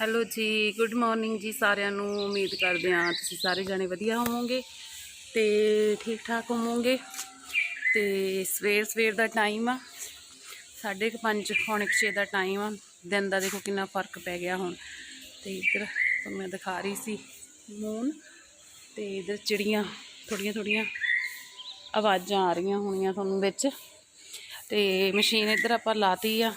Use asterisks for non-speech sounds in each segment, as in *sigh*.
Hello ਜੀ, good morning ਜੀ ਸਾਰਿਆਂ ਨੂੰ। ਉਮੀਦ ਕਰਦੇ ਹਾਂ ਤੁਸੀਂ ਸਾਰੇ ਜਾਣੇ ਵਧੀਆ ਹੋਵੋਗੇ ਤੇ ਠੀਕ ਠਾਕ ਹੋਵੋਗੇ। ਤੇ ਸਵੇਰ ਸਵੇਰ ਦਾ ਟਾਈਮ ਆ। ਸਾਢੇ ਕੁ ਪੰਜ, ਪੌਣੇ ਕੁ ਛੇ ਦਾ ਟਾਈਮ ਆ। ਦਿਨ ਦਾ ਦੇਖੋ ਕਿੰਨਾ ਫ਼ਰਕ ਪੈ ਗਿਆ ਹੁਣ। ਤੇ ਇੱਧਰ ਤੁਹਾਨੂੰ ਮੈਂ ਦਿਖਾ ਰਹੀ ਸੀ ਮੂਨ ਤੇ ਇੱਧਰ ਚਿੜੀਆਂ ਥੋੜੀਆਂ ਥੋੜੀਆਂ ਆਵਾਜ਼ਾਂ ਆ ਰਹੀਆਂ ਹੋਣੀਆਂ ਤੁਹਾਨੂੰ ਵਿੱਚ। ਤੇ ਮਸ਼ੀਨ ਇੱਧਰ ਆਪਾਂ ਲਾਤੀ ਆ।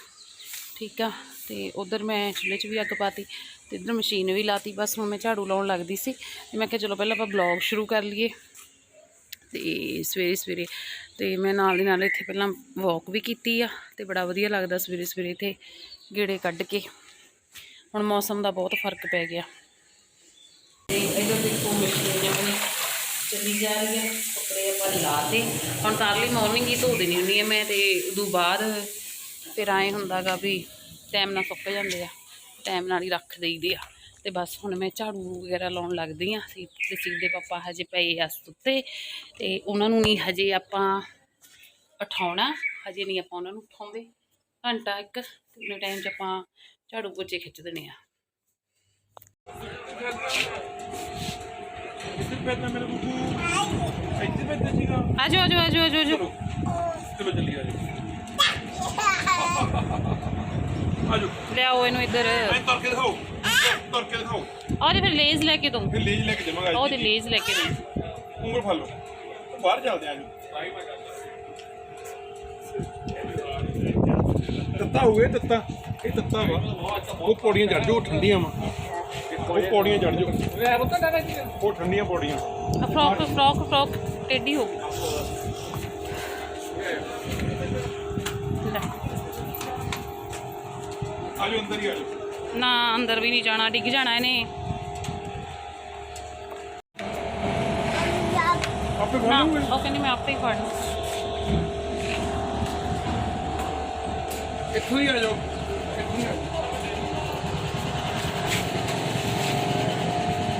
ਠੀਕ ਆ। ਤੇ ਉਧਰ ਮੈਂ ਚੁੱਲ੍ਹੇ 'ਚ ਵੀ ਅੱਗ ਪਾਤੀ ਤੇ ਇੱਧਰ ਮਸ਼ੀਨ ਵੀ ਲਾਤੀ, ਬਸ ਹੁਣ ਮੈਂ ਝਾੜੂ ਲਾਉਣ ਲੱਗਦੀ ਸੀ ਤੇ ਮੈਂ ਕਿਹਾ ਚਲੋ ਪਹਿਲਾਂ ਆਪਾਂ ਬਲੌਗ ਸ਼ੁਰੂ ਕਰ ਲਈਏ। ਤੇ ਸਵੇਰੇ ਸਵੇਰੇ ਤੇ ਮੈਂ ਨਾਲ ਦੀ ਨਾਲ ਇੱਥੇ ਪਹਿਲਾਂ ਵਾਕ ਵੀ ਕੀਤੀ ਆ ਤੇ ਬੜਾ ਵਧੀਆ ਲੱਗਦਾ ਸਵੇਰੇ ਸਵੇਰੇ ਇੱਥੇ ਗੇੜੇ ਕੱਢ ਕੇ। ਹੁਣ ਮੌਸਮ ਦਾ ਬਹੁਤ ਫ਼ਰਕ ਪੈ ਗਿਆ। ਤੇ ਇਧਰ ਦੇਖੋ ਮਸ਼ੀਨ ਆਪਣੀ ਚੱਲੀ ਜਾ ਰਹੀ ਹੈ ਕੱਪੜੇ ਆਪਾਂ ਲਾਤੇ। ਹੁਣ ਤਾਂ ਅਰਲੀ ਮਾਰਨਿੰਗ ਹੀ ਧੋ ਦੇਣੀ ਹੁੰਦੀ ਹੈ ਮੈਂ ਤੇ ਉਦੋਂ ਬਾਅਦ ਫਿਰ ਆਏ ਹੁੰਦਾਗਾ ਵੀ ਟਾਈਮ ਨਾਲ ਸੁੱਕ ਜਾਂਦੇ ਆ ਟਾਈਮ ਨਾਲ ਹੀ ਰੱਖ ਦੇਈਦੇ ਆ। ਤੇ ਬਸ ਹੁਣ ਮੈਂ ਝਾੜੂ ਵਗੈਰਾ ਲਾਉਣ ਲੱਗਦੀ ਆ ਸੀ ਤੇ ਸੀ ਦੇ ਪਾਪਾ ਹਜੇ ਪਏ ਆ ਸੁੱਤੇ ਤੇ ਉਹਨਾਂ ਨੂੰ ਨਹੀਂ ਹਜੇ ਆਪਾਂ ਉਠਾਉਣਾ ਹਜੇ ਨਹੀਂ ਆਪਾਂ ਉਹਨਾਂ ਨੂੰ ਉਠਾਉਂਦੇ। ਘੰਟਾ ਇੱਕ ਤੇ ਟਾਈਮ 'ਚ ਆਪਾਂ ਝਾੜੂ ਪੋਚੇ ਖਿੱਚ ਦੇਣੇ ਆ। ਆਜੋ ਆਜੋ ਆਜੋ ਆਜੋ ਆਜੋ। ਚਲੋ ਚਲੋ ਚੱਲੀ ਆਜੋ। *laughs* ਆਜੋ। ਲਿਆਓ ਇਹਨੂੰ ਇੱਧਰ। ਐ ਤੁਰ ਕੇ ਦਿਖਾਓ ਤੁਰ ਕੇ ਦਿਖਾਓ ਉਹਦੇ ਫਿਰ ਲੇਜ਼ ਲੈ ਕੇ ਦੋ ਫਿਰ ਲੇਜ ਲੈ ਕੇ ਜਾਵਾਂਗਾ ਉਹਦੇ ਲੇਜ਼ ਲੈ ਕੇ ਦੋ ਉਂਗਲ ਫੜ ਲਓ। ਬਾਹਰ ਚੱਲਦੇ ਆ ਜੀ ਤੱਤਾ ਹੋਏ ਤੱਤਾ। ਇਹ ਤੱਤਾ ਵਾ। ਉਹ ਪੌੜੀਆਂ ਚੜ ਜਾਓ ਠੰਡੀਆਂ ਵਾ। ਉਹ ਪੌੜੀਆਂ ਚੜ ਜਾਓ। ਉਹ ਠੰਡੀਆਂ ਪੌੜੀਆਂ। ਫਰੋਕ ਫਰੋਕ ਫਰੋਕ ਟੇਢੀ ਹੋ ਗਈ। ਆਜੋ ਅੰਦਰ ਹੀ ਆਜੋ ਨਾ ਅੰਦਰ ਵੀ ਨਹੀਂ ਜਾਣਾ ਡਿੱਗ ਜਾਣਾ ਇਹਨੇ। ਆਪੇ ਫੜ ਨਾ ਲਓਗੇ ਉਹ ਕਹਿੰਦੀ ਮੈਂ ਆਪੇ ਹੀ ਫੜ ਲਊਂ। ਇੱਥੋਂ ਹੀ ਆ ਜਾਓ। ਇੱਥੋਂ ਹੀ ਆ ਜਾਓ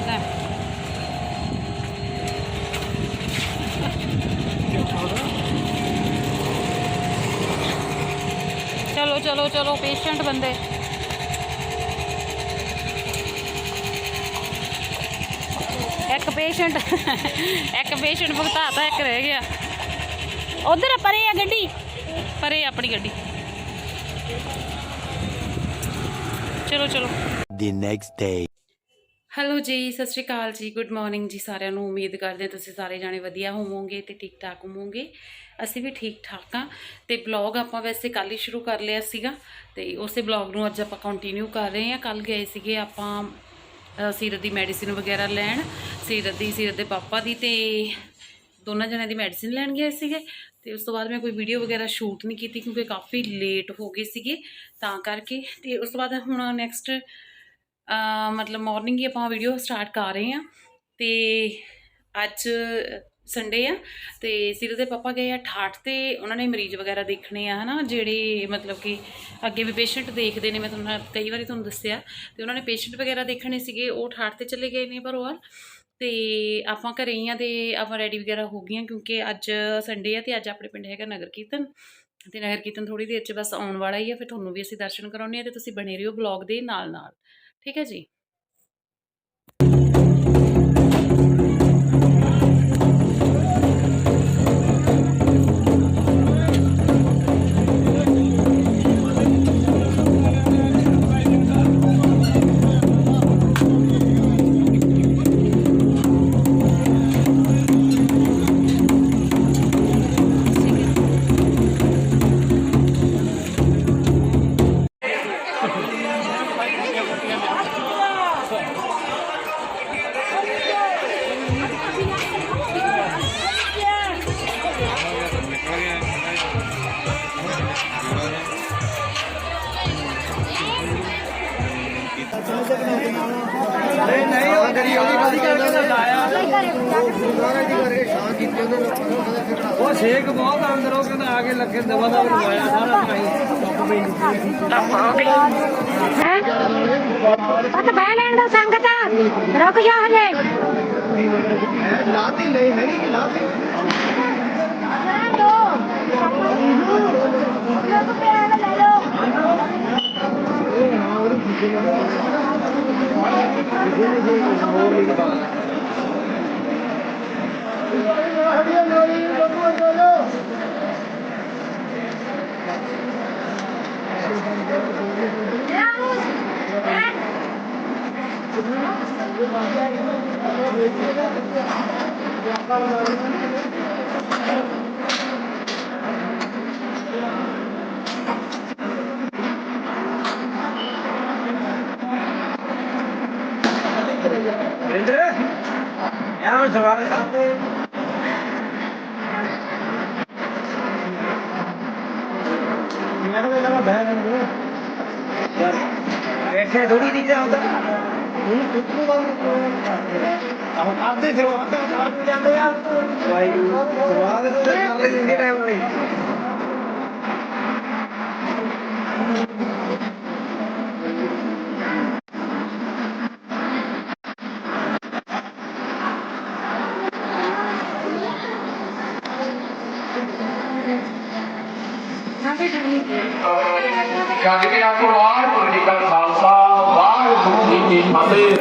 ਲੈ। ਚਲੋ ਚਲੋ ਚਲੋ ਪੇਸ਼ੈਂਟ ਬੰਦੇ। ਪੇਸ਼ੈਂਟ ਇੱਕ ਪੇਸ਼ੈਂਟ ਭੁਗਤਾਤਾ ਇੱਕ ਰਹਿ ਗਿਆ। ਉਧਰ ਪਰੇ ਆ ਗੱਡੀ। ਪਰੇ ਆਪਣੀ ਗੱਡੀ। ਚਲੋ ਚਲੋ। The next day. ਹੈਲੋ ਜੀ ਸਤਿ ਸ਼੍ਰੀ ਅਕਾਲ ਜੀ। ਗੁੱਡ ਮਾਰਨਿੰਗ ਜੀ ਸਾਰਿਆਂ ਨੂੰ। ਉਮੀਦ ਕਰਦੇ ਹਾਂ ਤੁਸੀਂ ਸਾਰੇ ਜਾਣੇ ਵਧੀਆ ਹੋਵੋਗੇ ਤੇ ਠੀਕ ਠਾਕ ਹੋਵੋਗੇ। ਅਸੀਂ ਵੀ ਠੀਕ ਠਾਕ ਆ ਤੇ ਬਲੌਗ ਆਪਾਂ ਵੈਸੇ ਕੱਲ ਹੀ ਸ਼ੁਰੂ ਕਰ ਲਿਆ ਸੀਗਾ ਤੇ ਉਸੇ ਬਲੌਗ ਨੂੰ ਅੱਜ ਆਪਾਂ ਕੰਟੀਨਿਊ ਕਰ ਰਹੇ ਹਾਂ। ਕੱਲ ਗਏ ਸੀਗੇ ਆਪਾਂ ਸੀਰਤ ਦੀ ਮੈਡੀਸਿਨ ਵਗੈਰਾ ਲੈਣ, ਸੀਰਤ ਦੀ, ਸੀਰਤ ਦੇ ਪਾਪਾ ਦੀ ਤੇ ਦੋਨਾਂ ਜਣਿਆਂ ਦੀ ਮੈਡੀਸਿਨ ਲੈਣ ਗਏ ਸੀਗੇ ਤੇ ਉਸ ਤੋਂ ਬਾਅਦ ਮੈਂ ਕੋਈ ਵੀਡੀਓ ਵਗੈਰਾ ਸ਼ੂਟ ਨਹੀਂ ਕੀਤੀ ਕਿਉਂਕਿ ਕਾਫੀ ਲੇਟ ਹੋ ਗਏ ਸੀਗੇ ਤਾਂ ਕਰਕੇ ਤੇ ਉਸ ਤੋਂ ਬਾਅਦ ਹੁਣ ਨੈਕਸਟ ਮਤਲਬ ਮਾਰਨਿੰਗ ਹੀ ਆਪਾਂ ਵੀਡੀਓ ਸਟਾਰਟ ਕਰ ਰਹੇ ਹਾਂ ਤੇ ਅੱਜ ਸੰਡੇ ਆ, ਤੇ ਸਿਰ ਦੇ ਪਾਪਾ ਗਏ ਆ ਠਾਠ ਤੇ, ਉਹਨਾਂ ਨੇ ਮਰੀਜ਼ ਵਗੈਰਾ ਦੇਖਣੇ ਆ, ਹਨਾ, ਜਿਹੜੇ ਮਤਲਬ ਕਿ ਅੱਗੇ ਵੀ ਪੇਸ਼ੈਂਟ ਦੇਖਦੇ ਨੇ, ਮੈਂ ਤੁਹਾਨੂੰ ਕਈ ਵਾਰੀ ਤੁਹਾਨੂੰ ਦੱਸਿਆ, ਤੇ ਉਹਨਾਂ ਨੇ ਪੇਸ਼ੈਂਟ ਵਗੈਰਾ ਦੇਖਣੇ ਸੀਗੇ, ਉਹ ਠਾਠ ਤੇ ਚਲੇ ਗਏ ਨੇ ਪਰ ਪਰਵਾਰ ਤੇ ਆਪਾਂ ਘਰੇ ਹੀ ਆ ਤੇ ਆਪਾਂ ਰੈਡੀ ਵਗੈਰਾ ਹੋ ਗਈਆਂ, ਕਿਉਂਕਿ ਅੱਜ ਸੰਡੇ ਆ ਤੇ ਅੱਜ ਆਪਣੇ ਪਿੰਡ ਹੈਗਾ ਨਗਰ ਕੀਰਤਨ, ਤੇ ਨਗਰ ਕੀਰਤਨ ਥੋੜੀ ਦੇਰ ਚ ਬਸ ਆਉਣ ਵਾਲਾ ਹੀ ਆ, ਫਿਰ ਤੁਹਾਨੂੰ ਵੀ ਅਸੀਂ ਦਰਸ਼ਨ ਕਰਾਉਣੇ ਆ ਤੇ ਤੁਸੀਂ ਬਣੇ ਰਹੋ ਬਲੌਗ ਦੇ ਨਾਲ ਨਾਲ ਠੀਕ ਹੈ ਜੀ? ਉਹ ਛੇਕ ਬਹੁਤ ਅੰਦਰੋਂ ਕਹਿੰਦਾ ਆ ਕੇ ਲੱਗੇ ਦਵਾ ਦਾ ਲਵਾਇਆ ਸਾਰਾ ਭਾਈ ਪਤ ਬਹਿ ਲੈਣ ਦੋ ਸੰਗਤ ਰੁਕ ਜਾ ਹਲੇ ਲਾਤੀ ਨਹੀਂ ਨਹੀਂ ਲਾਤੀ? ਦੋ ਲੋਕ ਪਿਆਰ ਲੈ ਲੋ ਰਿੰਦਰ ਯਾਰ ਸਵਾਲ ਕਰਦੇ ਮੇਰੇ ਨਾਲ ਬਹਿ ਰਹੇ ਬੈਠੇ ਥੋੜੀ ਨਹੀਂ ਜਾਂਦਾ ਹੁਣ ਕੁੱਤੂ ਦਾ ਆਹ ਆਦੇ ਫਿਰ ਉਹ ਆਦੇ ਆਦੇ ਜਾਂਦੇ ਆ। ਵਾਹਿਗੁਰੂ, ਸਵਾਦ ਨਾਲ ਦੇ ਟਾਈਮ ਲਈ ਜਗ ਕੇ ਆਪੋ ਵਾਹਿਗੁਰੂ ਜੀ ਕਾ ਖਾਲਸਾ, ਵਾਹਿਗੁਰੂ ਜੀ ਕੀ ਫਤਿਹ।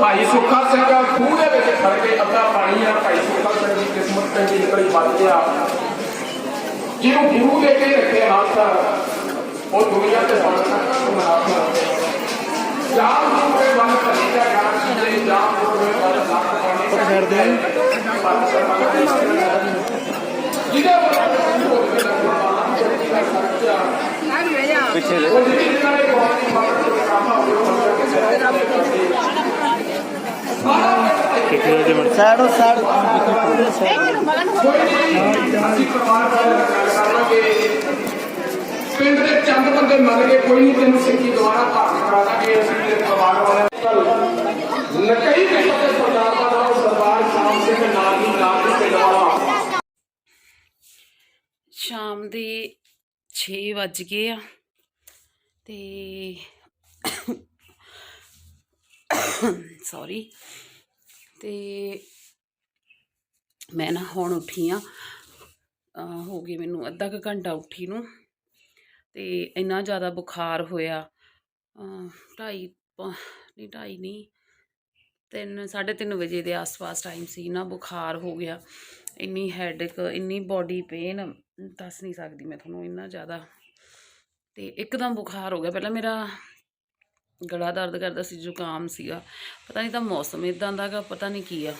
ਭਾਈ ਸੁੱਖਾ ਸਿੰਘ ਖੂਹ ਦੇ ਵਿੱਚ ਖੜ ਕੇ ਅੱਧਾ ਪਾਣੀ ਆ, ਭਾਈ ਸੁੱਖਾ ਸਿੰਘ ਦੀ ਕਿਸਮਤ ਚੰਗੀ ਨਿਕਲੀ ਬਚ ਗਿਆ। ਜਿਹਨੂੰ ਗੁਰੂ ਦੇ ਕੇ ਰੱਖੇ ਹੱਥ ਉਹ ਦੁਨੀਆ ਤੇ ਬਣ ਸਕਦਾ ਸੁਨਾਮ ਜਾਮ ਨੂੰ ਕੋਈ ਬੰਦ ਕਰੀ ਨੂੰ ਕੋਈ ਬੰਦ ਕਰਦੇ ਜਿਹਦੇ ਪਿੱਛੇ ਦੇ ਉਹ ਜਿਹਦੇ ਨਾਲ ਇਹ ਬਹੁਤ ਹੀ ਮਦਦ ਦੇ ਕੰਮ ਆ ਉਹ ਅਸੀਂ ਪਰਿਵਾਰ ਵਾਲੇ ਪਿੰਡ ਦੇ ਚੰਦ ਬੰਦੇ ਮੰਨ ਕੇ ਕੋਈ ਨਹੀਂ ਤੈਨੂੰ ਸਿੱਖੀ ਦੁਆਰਾ ਭਾਰਤ ਕਰਾ ਦਾਂਗੇ ਅਸੀਂ ਤੇਰੇ ਪਰਿਵਾਰ ਵਾਲੇ। ਨਕਈ ਦੇ ਪੱਤੇ ਸਰਦਾਰ ਦਾ ਨਾਮ ਸਰਦਾਰ ਸ਼ਾਮ ਸਿੰਘ ਨਾਗੀ ਨਾਗੀ ਪਿੰਡ ਵਾਲਾ। ਸ਼ਾਮ ਦੇ 6 ਵੱਜ ਗਏ ਆ। ਤੇ ਸੌਰੀ। ਤੇ ਮੈਂ ਨਾ ਹੁਣ ਉੱਠੀ ਆ। ਹੋ ਗਈ ਮੈਨੂੰ ਅੱਧਾ ਕੁ ਘੰਟਾ ਉੱਠੀ ਨੂੰ। ਤੇ ਇੰਨਾ ਜ਼ਿਆਦਾ ਬੁਖਾਰ ਹੋਇਆ। ਢਾਈ ਪ- ਨਹੀਂ ਢਾਈ ਨਹੀਂ ਤਿੰਨ, ਸਾਢੇ ਤਿੰਨ ਵਜੇ ਦੇ ਆਸ-ਪਾਸ ਟਾਈਮ ਸੀ ਨਾ ਬੁਖਾਰ ਹੋ ਗਿਆ। ਇੰਨੀ ਹੈਡੇਕ ਇੰਨੀ ਬਾਡੀ ਪੇਨ ਦੱਸ ਨਹੀਂ ਸਕਦੀ ਮੈਂ ਤੁਹਾਨੂੰ, ਇੰਨਾ ਜ਼ਿਆਦਾ ਤੇ ਇੱਕਦਮ ਬੁਖਾਰ ਹੋ ਗਿਆ। ਪਹਿਲਾਂ ਮੇਰਾ ਗਲਾ ਦਰਦ ਕਰਦਾ ਸੀ, ਜ਼ੁਕਾਮ ਸੀਗਾ। ਪਤਾ ਨਹੀਂ ਤਾਂ ਮੌਸਮ ਇਦਾਂ ਦਾ ਗਾ, ਪਤਾ ਨਹੀਂ ਕੀ ਆ।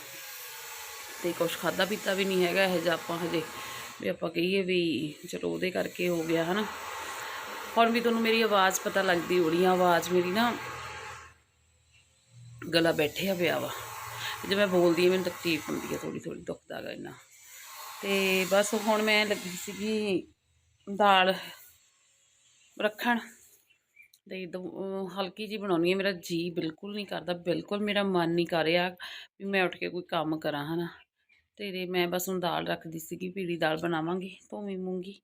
ਤੇ ਕੁਛ ਖਾਦਾ ਪੀਤਾ ਵੀ ਨਹੀਂ ਹੈਗਾ, ਇਹ ਜਿਹਾ ਆਪਾਂ ਹਜੇ ਵੀ ਆਪਾਂ ਕਹੀਏ ਵੀ ਚਲੋ ਉਹਦੇ ਕਰਕੇ ਹੋ ਗਿਆ, ਹਨਾ। ਹੁਣ ਵੀ ਤੁਹਾਨੂੰ ਮੇਰੀ ਆਵਾਜ਼ ਪਤਾ ਲੱਗਦੀ ਹੋਣੀ ਆ ਆਵਾਜ਼ ਮੇਰੀ ਨਾ ਗਲਾ ਬੈਠਿਆ ਪਿਆ ਵਾ। ਜੇ ਮੈਂ ਬੋਲਦੀ ਹਾਂ ਮੈਨੂੰ ਤਕਲੀਫ ਹੁੰਦੀ ਹੈ ਥੋੜੀ ਥੋੜੀ ਦੁਖਦਾ ਗਾ ਇੰਨਾ। ਤੇ ਬਸ ਹੁਣ ਮੈਂ ਲੱਗੀ ਸੀਗੀ ਦਾਲ ਰੱਖਣ। ਤੇ ਦੋ- ਹਲਕੀ ਜੀ ਬਣਾਉਣੀ ਹੈ ਮੇਰਾ ਜੀ ਬਿਲਕੁਲ ਨਹੀਂ ਕਰਦਾ, ਬਿਲਕੁਲ ਮੇਰਾ ਮਨ ਨਹੀਂ ਕਰ ਰਿਹਾ ਵੀ ਮੈਂ ਉੱਠ ਕੇ ਕੋਈ ਕੰਮ ਕਰਾਂ, ਹਨਾ। ਤੇ ਮੈਂ ਬਸ ਹੁਣ ਦਾਲ ਰੱਖਦੀ ਸੀਗੀ, ਪੀਲੀ ਦਾਲ ਬਣਾਵਾਂਗੀ, ਧੋਵੀਂ ਮੂੰਗੀ।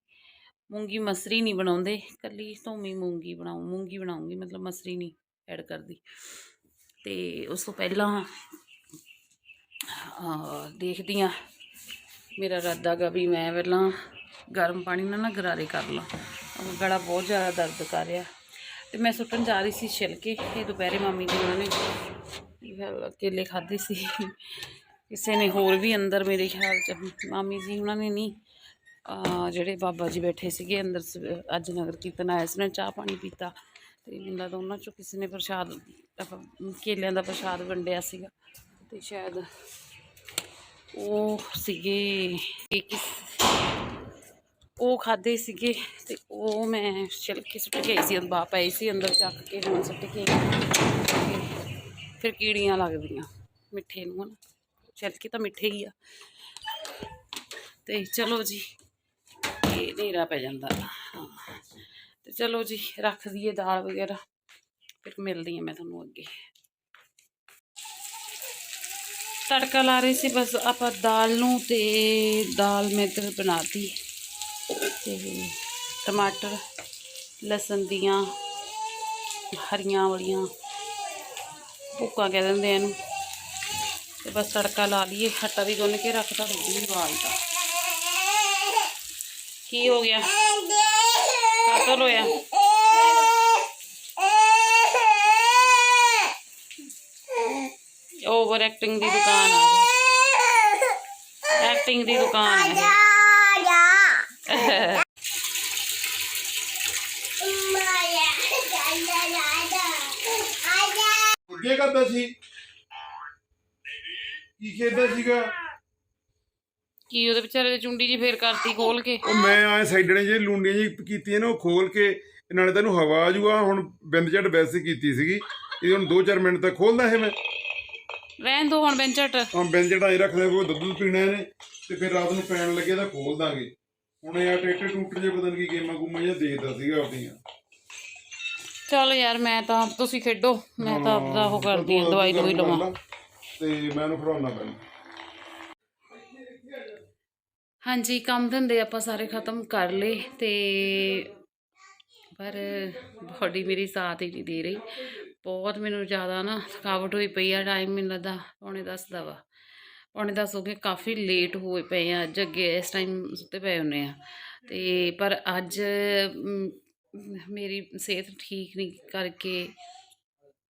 ਮੂੰਗੀ ਮਸਰੀ ਨਹੀਂ ਬਣਾਉਂਦੇ ਕੱਲੀ ਧੋਵੀਂ ਮੂੰਗੀ ਬਣਾਉ, ਮੂੰਗੀ ਬਣਾਉਂਗੀ, ਮਤਲਬ ਮਸਰੀ ਨਹੀਂ ਐਡ ਕਰਦੀ। ਤੇ ਉਸ ਤੋਂ ਪਹਿਲਾਂ ਦੇਖਦੀ ਹਾਂ। ਮੇਰਾ ਇਰਾਦਾ ਗਾ ਵੀ ਮੈਂ ਪਹਿਲਾਂ ਗਰਮ ਪਾਣੀ ਨਾਲ ਨਾ ਗਰਾਰੇ ਕਰ ਲਾਂ। ਗਲਾ ਬਹੁਤ ਜ਼ਿਆਦਾ ਦਰਦ ਕਰ ਰਿਹਾ। ਤੇ ਮੈਂ ਸੁੱਟਣ ਜਾ ਰਹੀ ਸੀ ਛਿਲਕੇ। ਇਹ ਦੁਪਹਿਰੇ ਮਾਮੀ ਜੀ ਉਹਨਾਂ ਨੇ ਕੇਲੇ ਖਾਦੇ ਸੀ। ਕਿਸੇ ਨੇ ਹੋਰ ਵੀ ਅੰਦਰ ਮੇਰੇ ਖਿਆਲ ਚ, ਮਾਮੀ ਜੀ ਉਹਨਾਂ ਨੇ ਨਹੀਂ ਜਿਹੜੇ ਬਾਬਾ ਜੀ ਬੈਠੇ ਸੀਗੇ ਅੰਦਰ ਸਵੇ- ਅੱਜ ਨਗਰ ਕੀਰਤਨ ਆਇਆ ਸੀ ਨਾ ਚਾਹ ਪਾਣੀ ਪੀਤਾ। ਤੇ ਮੈਨੂੰ ਲੱਗਦਾ ਉਹਨਾਂ ਚੋਂ ਕਿਸੇ ਨੇ ਪ੍ਰਸ਼ਾਦ ਕੇਲਿਆਂ ਦਾ ਪ੍ਰਸ਼ਾਦ ਵੰਡਿਆ ਸੀਗਾ। ਤੇ ਸ਼ਾਇਦ ਉਹ ਸੀਗੇ ਇਹ ਕਿਸ ਉਹ ਖਾਦੇ ਸੀਗੇ ਤੇ ਉਹ ਮੈਂ ਛਿਲਕੇ ਸੁੱਟ ਕੇ ਆਈ ਸੀ ਬਾਪ ਆਈ ਸੀ ਅੰਦਰ ਚੱਕ ਕੇ ਹੁਣ ਸੁੱਟ ਕੇ ਫਿਰ ਕੀੜੀਆਂ ਲੱਗਦੀਆਂ ਮਿੱਠੇ ਨੂੰ ਹਨ। ਛਿਲਕੇ ਤਾਂ ਮਿੱਠੇ ਹੀ ਆ। ਤੇ ਚਲੋ ਜੀ, ਇਹ ਹਨੇਰਾ ਪੈ ਜਾਂਦਾ। ਹਾਂ। ਤੇ ਚਲੋ ਜੀ, ਰੱਖ ਦਈਏ ਦਾਲ ਵਗੈਰਾ। ਫਿਰ ਮਿਲਦੀ ਹਾਂ ਮੈਂ ਤੁਹਾਨੂੰ ਅੱਗੇ। ਤੜਕਾ ਲਾ ਰਹੀ ਸੀ ਬਸ ਆਪਾਂ ਦਾਲ ਨੂੰ ਤੇ ਦਾਲ ਮੈਂ ਇੱਧਰ ਬਣਾਤੀ। ਤੇ ਟਮਾਟਰ, ਲਸਣ ਦੀਆਂ ਹਰੀਆਂ ਵਾਲੀਆਂ ਭੁੱਕਾ ਕਹਿ ਦਿੰਦੇ ਇਹਨੂੰ। ਤੇ ਬਸ ਤੜਕਾ ਲਾ ਲਈਏ ਖੱਟਾ ਵੀ ਗੁੰਨ ਕੇ ਰੱਖਤਾ ਰੋਟੀ ਵੀ ਉਬਾਲਤਾ ਕੀ ਹੋ ਗਿਆ? ਕਾਤਲ ਹੋਇਆ ਓਵਰ ਐਕਟਿੰਗ ਦੀ ਦੁਕਾਨ ਆ ਐਕਟਿੰਗ ਦੀ ਦੁਕਾਨ ਹੈ ਕੀ ਕਰਦਾ ਸੀ। ਕੀ ਖੇਡਦਾ ਸੀਗਾ? ਕੀ ਉਹਦੇ ਵਿਚਾਰੇ ਦੀ ਚੁੰਡੀ ਜੀ ਫੇਰ ਕਰਤੀ ਖੋਲ ਕੇ? ਉਹ ਮੈਂ ਆਏ ਸਾਈਡਣੇ ਜੇ ਲੂੰਡੀਆਂ ਜੀ ਕੀਤੀਆਂ ਨੇ ਉਹ ਖੋਲ ਕੇ ਨਾਲੇ ਤੈਨੂੰ ਹਵਾ ਆ ਜੂਗਾ। ਹੁਣ ਬਿੰਦ ਝੜ ਵੈਸੇ ਕੀਤੀ ਸੀਗੀ। ਇਹ ਹੁਣ 2-4 ਮਿੰਟ ਤੱਕ ਖੋਲਦਾ ਇਹ ਮੈਂ। ਰਹਿਣ ਦੋ ਹੁਣ ਬੈਂਚਟ ਹੁਣ ਬਿੰਦ ਝੜਾਈ ਰੱਖਦੇ ਕੋਈ ਦੁੱਧ ਦੁੱਧ ਪੀਣਾ ਇਹਨੇ। ਤੇ ਫਿਰ ਰਾਤ ਨੂੰ ਪੈਣ ਲੱਗੇ ਤਾਂ ਖੋਲ ਦਾਂਗੇ। ਹੁਣ ਇਹ ਟੇਟੇ ਟੂਟਰ ਜੇ ਪਤਾ ਨਹੀਂ ਕੀ ਗੇਮਾਂ ਗੂਮਾਂ ਜਿਹਾ ਦੇਖਦਾ ਸੀਗਾ ਆਪਣੀਆਂ। ਚਲ ਯਾਰ ਮੈਂ ਤਾਂ ਤੁਸੀਂ ਖੇਡੋ ਮੈਂ ਤਾਂ ਆਪਦਾ ਉਹ ਕਰਦੀ ਹਾਂ ਦਵਾਈ ਦਵਾਈ ਲਵਾਂ। ਤੇ ਮੈਂ ਉਹਨੂੰ ਖੜਾਉਣਾ ਪੈਣਾ। ਹਾਂਜੀ ਕੰਮ ਧੰਦੇ ਆਪਾਂ ਸਾਰੇ ਖਤਮ ਕਰ ਲਏ ਤੇ ਪਰ ਬੋਡੀ ਮੇਰੀ ਸਾਥ ਹੀ ਨਹੀਂ ਦੇ ਰਹੀ। ਬਹੁਤ ਮੈਨੂੰ ਜ਼ਿਆਦਾ ਨਾ ਥਕਾਵਟ ਹੋਈ ਪਈ ਆ ਟਾਈਮ ਮੈਨੂੰ ਲੱਗਦਾ ਪੌਣੇ 10 ਦਾ ਵਾ। ਪੌਣੇ 10 ਹੋ ਗਏ ਕਾਫੀ ਲੇਟ ਹੋਏ ਪਏ ਆ, ਅੱਜ ਅੱਗੇ ਇਸ ਟਾਈਮ ਸੁੱਤੇ ਪਏ ਹੁੰਨੇ ਆ। ਤੇ ਪਰ ਅੱਜ ਮੇਰੀ ਸਿਹਤ ਠੀਕ ਨਹੀਂ ਕਰਕੇ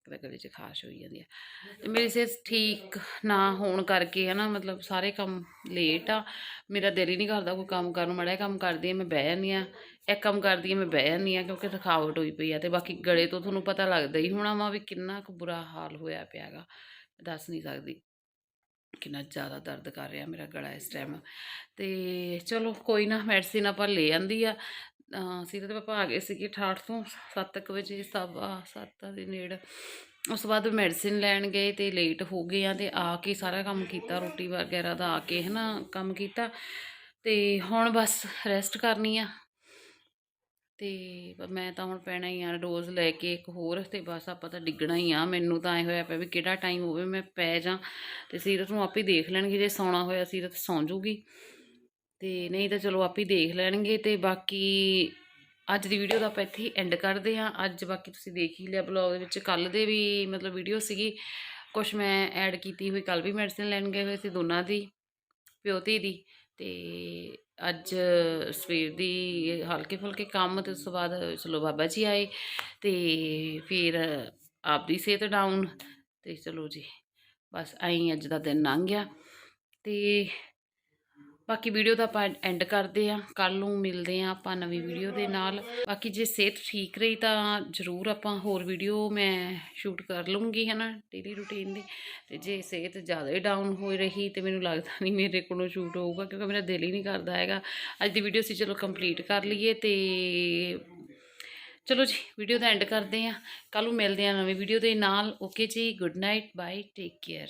ਕਦੇ ਗਲੇ ਚ ਖਾਸ਼ ਹੋਈ ਜਾਂਦੀ ਆ। ਤੇ ਮੇਰੀ ਸਿਹਤ ਠੀਕ ਨਾ ਹੋਣ ਕਰਕੇ ਹੈ ਨਾ ਮਤਲਬ ਸਾਰੇ ਕੰਮ ਲੇਟ ਆ। ਮੇਰਾ ਦਿਲ ਹੀ ਨਹੀਂ ਕਰਦਾ ਕੋਈ ਕੰਮ ਕਰਨ ਨੂੰ ਮਾੜਾ ਜਿਹਾ ਕੰਮ ਕਰਦੀ ਆ, ਮੈਂ ਬਹਿ ਜਾਂਦੀ ਆ। ਇੱਕ ਕੰਮ ਕਰਦੀ ਆ, ਮੈਂ ਬਹਿ ਜਾਂਦੀ ਆ, ਕਿਉਂਕਿ ਥਕਾਵਟ ਹੋਈ ਪਈ ਆ। ਤੇ ਬਾਕੀ ਗਲੇ ਤੋਂ ਤੁਹਾਨੂੰ ਪਤਾ ਲੱਗਦਾ ਹੀ ਹੋਣਾ ਵਾ ਵੀ ਕਿੰਨਾ ਕੁ ਬੁਰਾ ਹਾਲ ਹੋਇਆ ਪਿਆਗਾ ਦੱਸ ਨਹੀਂ ਸਕਦੀ। ਕਿੰਨਾ ਜ਼ਿਆਦਾ ਦਰਦ ਕਰ ਰਿਹਾ ਮੇਰਾ ਗਲਾ ਇਸ ਟਾਈਮ ਤੇ ਚਲੋ ਕੋਈ ਨਾ ਮੈਡੀਸਿਨ ਆਪਾਂ ਲੈ ਆਂਦੀ ਆ। ਅਹ ਸੀਰਤ ਪਾਪਾ ਆ ਗਏ ਸੀਗੇ 68 ਤੋਂ 7 ਵਜੇ, ਸਵਾ 7 ਦੇ ਨੇੜ। ਉਸ ਤੋਂ ਬਾਅਦ ਮੈਡੀਸਿਨ ਲੈਣ ਗਏ ਤੇ ਲੇਟ ਹੋ ਗਏ ਆ ਤੇ ਆ ਕੇ ਸਾਰਾ ਕੰਮ ਕੀਤਾ, ਰੋਟੀ ਵਗੈਰਾ ਦਾ ਆ ਕੇ ਹਨਾ ਕੰਮ ਕੀਤਾ। ਤੇ ਹੁਣ ਬਸ ਰੈਸਟ ਕਰਨੀ ਆ। ਤੇ ਮੈਂ ਤਾਂ ਹੁਣ ਪੈਣਾ ਹੀ ਆ ਰੋਜ਼ ਲੈ ਕੇ ਇੱਕ ਹੋਰ ਤੇ ਬਸ ਆਪਾਂ ਤਾਂ ਡਿੱਗਣਾ ਹੀ ਆ। ਮੈਨੂੰ ਤਾਂ ਐ ਹੋਇਆ ਪਿਆ ਵੀ ਕਿਹੜਾ ਟਾਈਮ ਹੋਵੇ ਮੈਂ ਪੈ ਜਾ ਤੇ ਸੀਰਤ ਨੂੰ ਆਪੇ ਦੇਖ ਲੈਣਗੇ, ਜੇ ਸੌਣਾ ਹੋਇਆ ਸੀਰਤ ਸੌਂ ਜੂਗੀ। ਤੇ ਨਹੀਂ ਤਾਂ ਚਲੋ ਆਪੇ ਦੇਖ ਲੈਣਗੇ ਤੇ ਬਾਕੀ ਅੱਜ ਦੀ ਵੀਡੀਓ ਦਾ ਆਪਾਂ ਇੱਥੇ ਹੀ ਐਂਡ ਕਰਦੇ ਹਾਂ। ਅੱਜ ਬਾਕੀ ਤੁਸੀਂ ਦੇਖ ਹੀ ਲਿਆ ਬਲੌਗ ਦੇ ਵਿੱਚ। ਕੱਲ ਦੇ ਵੀ ਮਤਲਬ ਵੀਡੀਓ ਸੀਗੀ। ਕੁਝ ਮੈਂ ਐਡ ਕੀਤੀ ਹੋਈ ਕੱਲ ਵੀ ਮੈਡੀਸਿਨ ਲੈਣ ਗਏ ਹੋਏ ਸੀ ਦੋਨਾਂ ਦੀ ਪਿਓਤੀ ਦੀ। ਤੇ ਅੱਜ ਸਵੇਰ ਦੀ ਹਲਕੇ ਫੁਲਕੇ ਕੰਮ ਤੇ ਉਸ ਤੋਂ ਬਾਅਦ ਚਲੋ ਬਾਬਾ ਜੀ ਆਏ ਤੇ ਫਿਰ ਆਪਦੀ ਸਿਹਤ ਡਾਊਨ ਤੇ ਚਲੋ ਜੀ, ਬਸ ਐਂ ਅੱਜ ਦਾ ਦਿਨ ਲੰਘ ਗਿਆ ਤੇ ਬਾਕੀ ਵੀਡੀਓ ਦਾ ਆਪਾਂ ਐਂਡ ਕਰਦੇ ਆ ਕੱਲ ਨੂੰ ਮਿਲਦੇ ਆ ਆਪਾਂ ਨਵੀਂ ਵੀਡੀਓ ਦੇ ਨਾਲ। ਬਾਕੀ ਜੇ ਸਿਹਤ ਠੀਕ ਰਹੀ ਤਾਂ ਜ਼ਰੂਰ ਆਪਾਂ ਹੋਰ ਵੀਡੀਓ ਮੈਂ ਸ਼ੂਟ ਕਰ ਲੂੰਗੀ ਹੈ ਨਾ ਡੇਲੀ ਰੂਟੀਨ ਦੀ। ਤੇ ਜੇ ਸਿਹਤ ਜ਼ਿਆਦਾ ਹੀ ਡਾਊਨ ਹੋ ਰਹੀ ਤੇ ਮੈਨੂੰ ਲੱਗਦਾ ਨਹੀਂ ਮੇਰੇ ਕੋਲੋਂ ਸ਼ੂਟ ਹੋਊਗਾ, ਕਿਉਂਕਿ ਮੇਰਾ ਦਿਲ ਹੀ ਨਹੀਂ ਕਰਦਾ ਹੈਗਾ। ਅੱਜ ਦੀ ਵੀਡੀਓ ਸੀ ਚਲੋ ਕੰਪਲੀਟ ਕਰ ਲਈਏ ਤੇ ਚਲੋ ਜੀ, ਵੀਡੀਓ ਦਾ ਐਂਡ ਕਰਦੇ ਆ ਕੱਲ ਨੂੰ ਮਿਲਦੇ ਆ ਨਵੀਂ ਵੀਡੀਓ ਦੇ ਨਾਲ। Okay ji good night bye take care